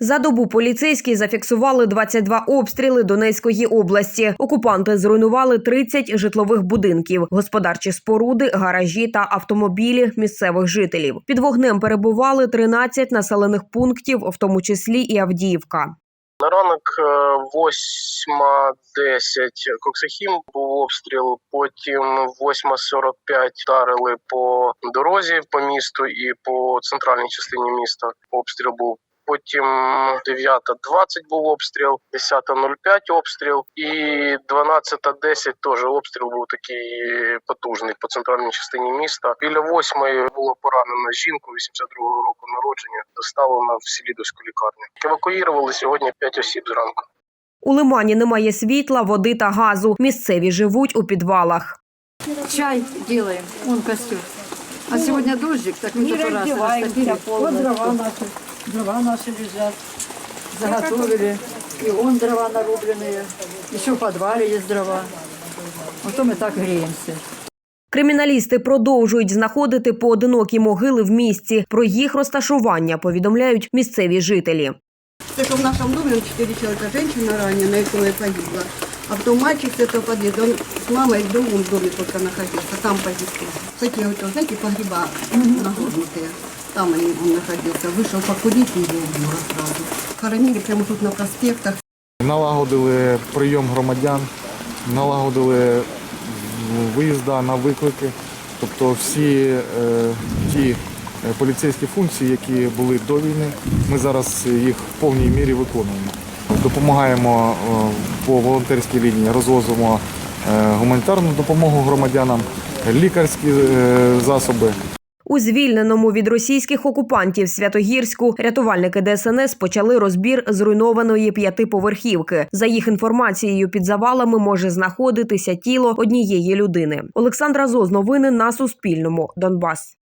За добу поліцейські зафіксували 22 обстріли Донецької області. Окупанти зруйнували 30 житлових будинків, господарчі споруди, гаражі та автомобілі місцевих жителів. Під вогнем перебували 13 населених пунктів, в тому числі і Авдіївка. На ранок е, 8.10 Коксахім був обстріл. Потім 8.45 вдарили по дорозі по місту і по центральній частині міста. Обстріл був. Потім 9.20 був обстріл, 10.05 обстріл і 12.10 теж обстріл був такий потужний по центральній частині міста. Біля 8 було поранено жінку 82-го року народження, доставлено в Селідовську лікарню. Евакуювали сьогодні 5 осіб зранку. У лимані немає світла, води та газу. Місцеві живуть у підвалах. Чай делаем, он костер. А сегодня дождик, так мы только раз растопили дрова полностью наши, дрова наши лежат. Заготовили. И он дрова нарубленные. Еще в подвале есть дрова. Вот то мы так греемся. Криміналісти продовжують знаходити поодинокі могили в місті. Про їх розташування повідомляють місцеві жителі. Это в нашем доме четыре человека, женщина раненая, и трое погибла. А потом мальчик с этого подъезда, он с мамой в другом доме только находился, там погиб. Такие вот, знаете, погреба нагорнутые. Там они, он находился. Вышел покурить и его убило сразу. Хоронили прямо тут на проспектах. Налагодили прийом громадян, налагодили м, виїзда на виклики. Тобто всі е, ті е, поліцейські функції, які були до війни, ми зараз їх в повній мірі виконуємо. Допомагаємо е, по волонтерській лінії, розвозимо е, гуманітарну допомогу громадянам, лікарські е, засоби. У звільненому від російських окупантів Святогірську рятувальники ДСНС почали розбір зруйнованої п'ятиповерхівки. За їх інформацією, під завалами може знаходитися тіло однієї людини. Олександра Зоз, новини на Суспільному. Донбас.